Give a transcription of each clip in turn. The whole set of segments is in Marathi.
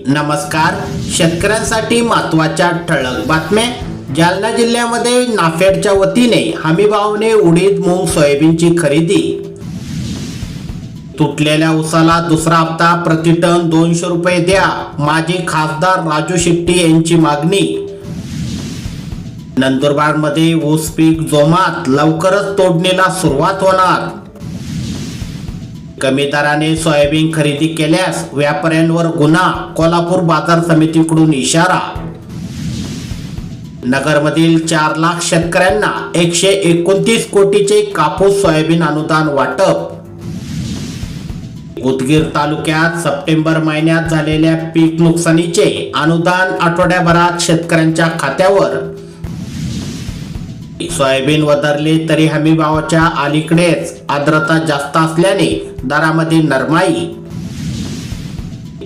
नमस्कार शेतकऱ्यांसाठी महत्त्वाच्या ठळक बातम्या. जालना जिल्ह्यामध्ये नाफेडच्या वतीने हमीभावने उडीद मूग सोयाबीनची खरेदी. तुटलेल्या उसाला दुसरा हप्ता प्रति टन दोनशे रुपये द्या माजी खासदार राजू शेट्टी यांची मागणी. नंदुरबारमध्ये ऊस पीक जोमात लवकरच तोडणीला सुरुवात होणार. कमी दराने सोयाबीन खरेदी केल्यास व्यापाऱ्यांवर गुन्हा कोल्हापूर बाजार समितीकडून इशारा. नगरमधील चार लाख शेतकऱ्यांना एकशे एकोणतीस कोटीचे कापूस सोयाबीन अनुदान वाटप. उदगीर तालुक्यात सप्टेंबर महिन्यात झालेल्या पीक नुकसानीचे अनुदान आठवड्याभरात शेतकऱ्यांच्या खात्यावर सोयाबीन वधारली तरी हमी भावाच्या अलीकडेच आर्द्रता जास्त असल्याने दरामध्ये नरमाई.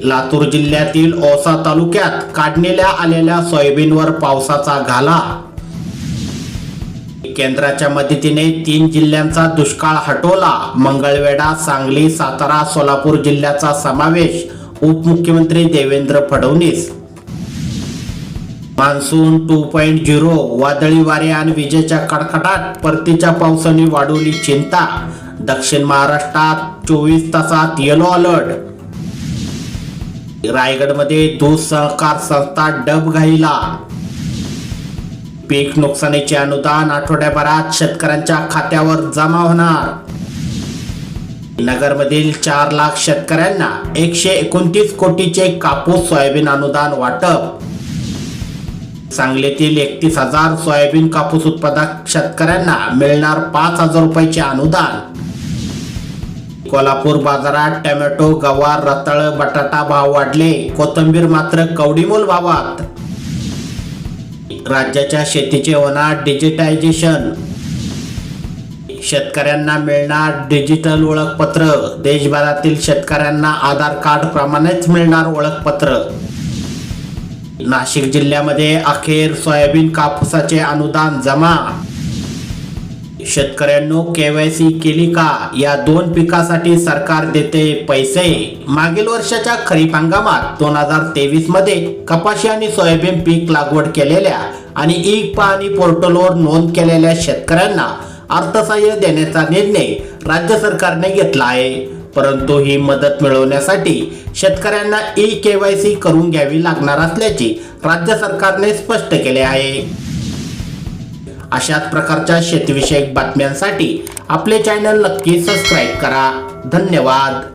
लातूर जिल्ह्यातील औसा तालुक्यात काढलेल्या आलेल्या सोयाबीनवर पावसाचा घाला. केंद्राच्या मदतीने तीन जिल्ह्यांचा दुष्काळ हटवला. मंगळवेढा सांगली सातारा सोलापूर जिल्ह्याचा समावेश उपमुख्यमंत्री Devendra Fadnavis monsoon two point zero वादळी वारे आणि विजेच्या कडकडाट परतीच्या पावसाने वाढवली चिंता. दक्षिण महाराष्ट्रात चोवीस तासात येलो अलर्ट रायगडमध्ये दूध सहकार संस्था डब घाईला. पीक नुकसानीचे अनुदान आठवड्याभरात शेतकऱ्यांच्या खात्यावर जमा होणार. नगरमधील चार लाख शेतकऱ्यांना एकशे एकोणतीस कोटीचे कापूस सोयाबीन अनुदान वाटप. सांगलीतील एकतीस हजार सोयाबीन कापूस उत्पादक शेतकऱ्यांना मिळणार पाच हजार रुपयाचे अनुदान. कोल्हापूर बाजारात टोमॅटो गवार रताळ बटाटा भाव वाढले. कोथंबीर मात्र कवडीमोल भावात. राज्याच्या शेतीचे होणार डिजिटायझेशन. शेतकऱ्यांना मिळणार डिजिटल ओळखपत्र. देशभरातील शेतकऱ्यांना आधार कार्ड प्रमाणेच मिळणार ओळखपत्र. नाशिक जिल्ह्यामध्ये अखेर सोयाबीन कापसाचे अनुदान जमा. शेतकऱ्यांनो केवायसी केली का? या दोन पिकासाठी सरकार देते पैसे. मागील वर्षाच्या खरीप हंगामात दोन हजार तेवीसमध्ये कपाशी आणि सोयाबीन पीक लागवड केलेल्या आणि ई पाणी पोर्टलवर नोंद केलेल्या शेतकऱ्यांना अर्थसहाय्य देण्याचा निर्णय राज्य सरकारने घेतला आहे. परंतु ही मदत मिळवण्यासाठी शेतकऱ्यांना ई केवायसी करून घ्यावी लागणार असल्याचे राज्य सरकारने स्पष्ट केले आहे. अशाच प्रकारच्या शेतीविषयक बातम्यांसाठी आपले चॅनल नक्की सबस्क्राईब करा. धन्यवाद.